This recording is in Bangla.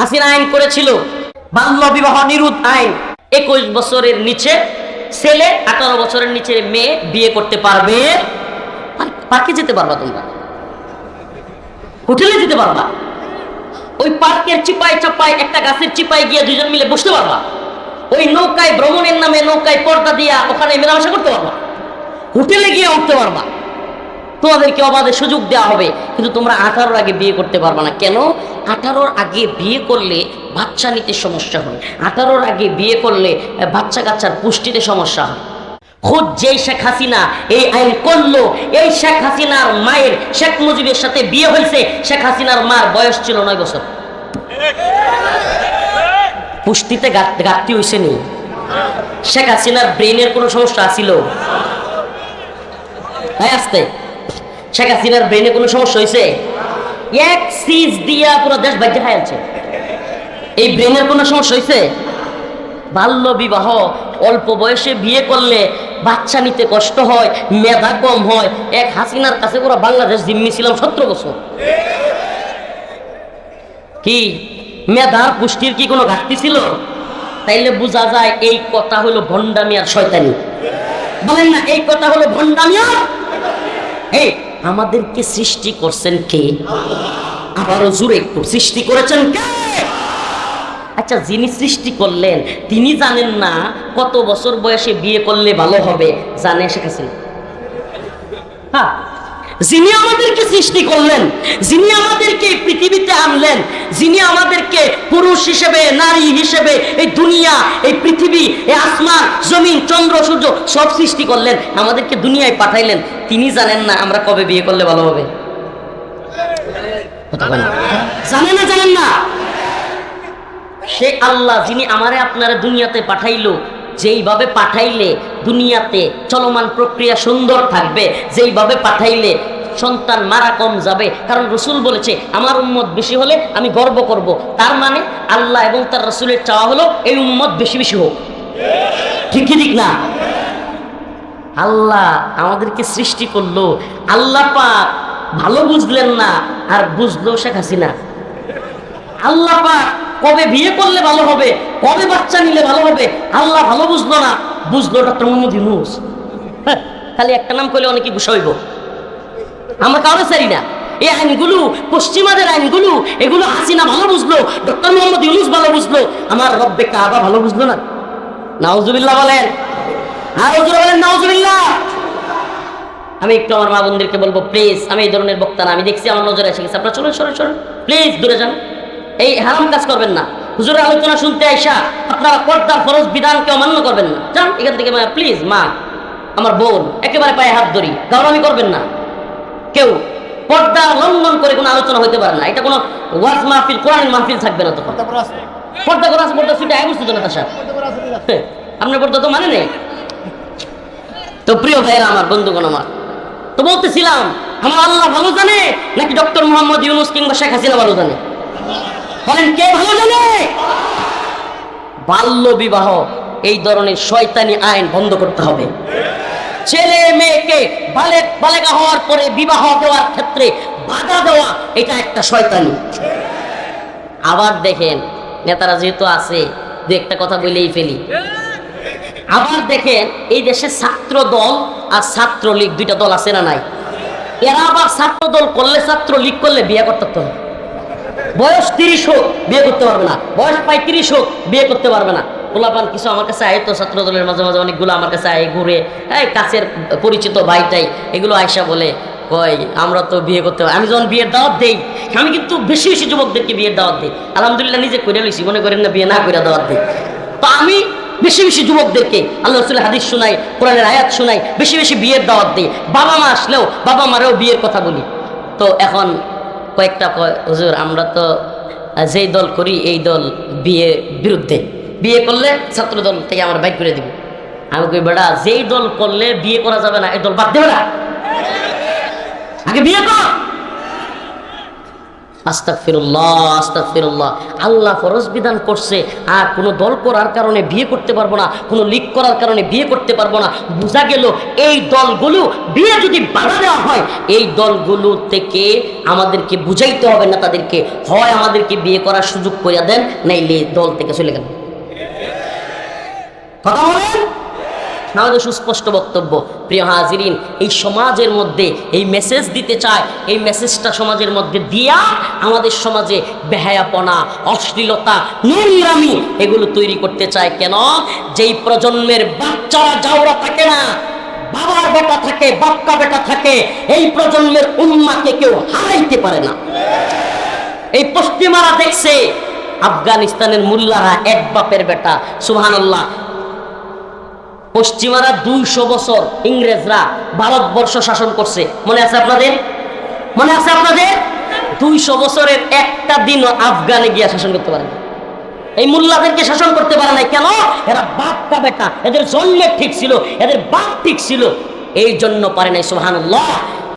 হাসিনা আইন করেছিল। বাল্য বিবাহ নিরুদ্ধ আইন। একুশ বছরের নিচে ছেলে, আঠারো বছরের নিচে মেয়ে বিয়ে করতে পারবে। পার্কে যেতে পারবা তোমরা। হোটেলে যেতে পারবা। ওই পার্কের চিপায় চাপায়, একটা গাছের চিপায় গিয়ে দুজন মিলে বসতে পারবা। ওই নৌকায়, ভ্রমণের নামে নৌকায় পর্দা দিয়া ওখানে মেলামেশা করতে পারবা। হোটেলে গিয়ে উঠতে পারবা। তোমাদেরকে অবাধে সুযোগ দেওয়া হবে, কিন্তু তোমরা আঠারোর আগে বিয়ে করতে পারবা না। কেন? আঠারোর আগে বিয়ে করলে বাচ্চা নিতে সমস্যা হয়। আঠারোর আগে বিয়ে করলে বাচ্চা কাচ্চার পুষ্টিতে সমস্যা হয়। খোদ যেই শেখ হাসিনা এই আইন করল, এই শেখ হাসিনার মায়ের, শেখ মুজিবের সাথে বিয়ে হয়েছে, শেখ হাসিনার মার বয়স ছিল নয় বছর। পুষ্টিতে ঘাট- ঘাটতি হয়েছে নি? শেখ হাসিনার ব্রেনের কোনো সমস্যা আছিল হ্যাঁ আসতে। শেখ হাসিনার ব্রেনে কোনো সমস্যা হয়েছে? এক সিজ দিয়া পুরো দেশ বাজ্য খাইছে এই ব্রেনের কোনো সমস্যা হয়েছে? বাল্য বিবাহ, অল্প বয়সে বিয়ে করলে বাচ্চা নিতে কষ্ট হয়, মেধা কম হয়। এক হাসিনার কাছে পুরো বাংলাদেশ জিম্মি ছিলাম সতেরো বছর। কি? মেধার পুষ্টির কি কোনো ঘাটতি ছিল? তাইলে বোঝা যায় এই কথা হলো ভণ্ডামি আর শয়তানি। বলেন না, এই কথা হলো ভণ্ডামি আর এই আমাদেরকে সৃষ্টি করছেন কে? আবারও জুড়ে একটু, সৃষ্টি করেছেন কে? আচ্ছা যিনি সৃষ্টি করলেন, তিনি জানেন না কত বছর বয়সে বিয়ে করলে ভালো হবে। জানে শেখাছেন হ্যাঁ যিনি আমাদেরকে সৃষ্টি করলেন, যিনি আমাদেরকে পৃথিবীতে আনলেন, যিনি আমাদেরকে পুরুষ হিসেবে, নারী হিসেবে, এই দুনিয়া, এই পৃথিবী, এই আসমান, জমিন, চন্দ্র, সূর্য সব সৃষ্টি করলেন, আমাদেরকে দুনিয়ায় পাঠাইলেন। তিনি জানেন না আমরা কবে বিয়ে করলে ভালো হবে। জানেন না জানেন না। সে আল্লাহ যিনি আমারে আপনারা দুনিয়াতে পাঠাইলো যেইভাবে পাঠাইলে দুনিয়াতে চলমান প্রক্রিয়া সুন্দর থাকবে, যেইভাবে পাঠাইলে সন্তান মারা কম যাবে, কারণ রসুল বলেছে, আমার উম্মত বেশি হলে আমি গর্ব করব। তার মানে আল্লাহ এবং তার রসুলের চাওয়া হলো, এই উম্মত বেশি বেশি হোক। ঠিক ঠিক না? আল্লাহ আমাদেরকে সৃষ্টি করল, আল্লাহ পাক ভালো বুঝলেন না, আর বুঝলো শেখ হাসিনা। আল্লাহ পাক কবে বিয়ে করলে ভালো হবে? কবে বাচ্চা নিলে ভালো হবে? আল্লাহ ভালো বুঝলো না। বুঝলো ডক্টর মোহাম্মদ ইউনুস। হ্যাঁ, খালি একটা নাম করলে অনেকে গুসা হইব। আমরা কারও চাই না। এই আইনগুলো পশ্চিমাদের আইনগুলো এগুলো হাসিনা ভালো বুঝলো ডক্টর মোহাম্মদ ইউনুস ভালো বুঝলো। আমার রব্বে কাবা ভালো বুঝলো না। নাউজুবিল্লাহ বলেন। আর বলেন নাউজুবিল্লাহ। আমি একটু আমার মা বোনদেরকে বলব প্লিজ আমি এই ধরনের বক্তা না। আমি দেখছি আমার নজরে এসে গেছে। আপনারা চলুন সরেন সরেন। প্লিজ দূরে যান। এই হারাম কাজ করবেন না। হুজুরের আলোচনা শুনতে আইসা আপনারা পর্দার ফরজ বিধানকে অমান্য করবেন না। যান, এখান থেকে প্লিজ মা, আমার বোন, একেবারে পায়ে হাত ধরি। গাওরামি করবেন না। কেউ পর্দা লঙ্ঘন করে কোনো আলোচনা হতে পারে না। এটা কোনো ওয়াজ মাহফিল কোরআন মাহফিল থাকবে না তখন। পর্দা করা আছে, পর্দা ছুটে, আয় বুঝতে না তার আপনার পর্দা তো মানে নেই। তো প্রিয় ভাইয়েরা, আমার বন্ধুগণ আমার, তো বলতেছিলাম, আমার আল্লাহ ভালো জানে নাকি ডক্টর মোহাম্মদ ইউনুস কিংবা শেখ হাসিনা ভালো জানে? বলেন, কে ভালো জানে? বাল্য বিবাহ, এই ধরনের শয়তানি আইন বন্ধ করতে হবে। ছেলে মেয়েকে বালেক বালেকা হওয়ার পরে বিবাহ দেওয়ার ক্ষেত্রে বাধা দেওয়া, এটা একটা শয়তানি। আবার দেখেন, নেতারা যেহেতু আছে, দু একটা কথা বলেই ফেলি। আবার দেখেন, এই দেশে ছাত্র দল আর ছাত্রলীগ, দুইটা দল আছে না নাই? এরা আবার ছাত্র দল করলে ছাত্র লীগ করলে বিয়ে করতে হবে। বয়স তিরিশ হোক, বিয়ে করতে পারবে না। বয়স পঁয়ত্রিশ হোক, বিয়ে করতে পারবে না। গোলাপান কিছু আমার কাছে আয় তো ছাত্র দলের মাঝে মাঝে অনেকগুলো আমার কাছে আয়, ঘুরে, এই কাছের পরিচিত ভাইটাই এগুলো আয়সা বলে, কয়, আমরা তো বিয়ে করতে পারি আমি যখন বিয়ের দাওয়াত দেই, আমি কিন্তু বেশি বেশি যুবকদেরকে বিয়ের দাওয়াত দিই। আলহামদুলিল্লাহ নিজে করে লইছি, মনে করেন না বিয়ে না করে দাওয়াত দিই। তো আমি বেশি বেশি যুবকদেরকে আল্লাহ রসুলের হাদিস শোনাই, কোরআনের আয়াত শোনাই, বেশি বেশি বিয়ের দাওয়াত দিই। বাবা মা আসলেও বাবা মারেও বিয়ের কথা বলি। তো এখন কয়েকটা কয়, হুজুর, আমরা তো যেই দল করি, এই দল বিয়ে বিরুদ্ধে। বিয়ে করলে ছাত্র দল থেকে আমার বাইক করে দিব। আমি কই বেড়া যেই দল করলে বিয়ে করা যাবে না, এই দল বাদ দেবে না। আগে বিয়ে কর। আস্তাক ফিরুল্লাহ আস্তাক ফিরুল্লাহ আল্লাহ ফরজ বিধান করছে, আর কোনো দল করার কারণে বিয়ে করতে পারব না, কোনো লিক করার কারণে বিয়ে করতে পারব না। বোঝা গেল, এই দলগুলো বিয়ে যদি বাধা দেওয়া হয়, এই দলগুলো থেকে আমাদেরকে বুঝাইতে হবে না তাদেরকে। হয় আমাদেরকে বিয়ে করার সুযোগ করিয়া দেন, নাইলে দল থেকে চলে গেল। কথা বলেন? আমাদের সুস্পষ্ট বক্তব্য। প্রিয় হাজিরিন, এই সমাজের মধ্যে এই মেসেজ দিতে চায়, এই মেসেজটা সমাজের মধ্যে দিয়া আমাদের সমাজে বেহায়াপনা, অশ্লীলতা, নোংরামি এগুলো তৈরি করতে চায় কেন? যেই প্রজন্মের বাচ্চারা যাওরা থাকে না, বাবার বেটা থাকে বাক্কা বেটা থাকে, এই প্রজন্মের উম্মাকে কেউ হারাইতে পারে না। এই পশ্চিমারা দেখছে, আফগানিস্তানের মুল্লারা এক বাপের বেটা, সুবহানাল্লাহ পশ্চিমারা দুইশো বছর ইংরেজরা ভারতবর্ষ শাসন করছে। মনে আছে আপনাদের? মনে আছে আপনাদের? দুইশো বছরের একটা দিন আফগানে গিয়া শাসন করতে পারেন এই মুল্লাদেরকে শাসন করতে পারে নাই কেন? এরা বাপটা বেটা। এদের জন্মের ঠিক ছিল, এদের বাপ ঠিক ছিল। এই জন্য পারে নাই, সুবহানাল্লাহ।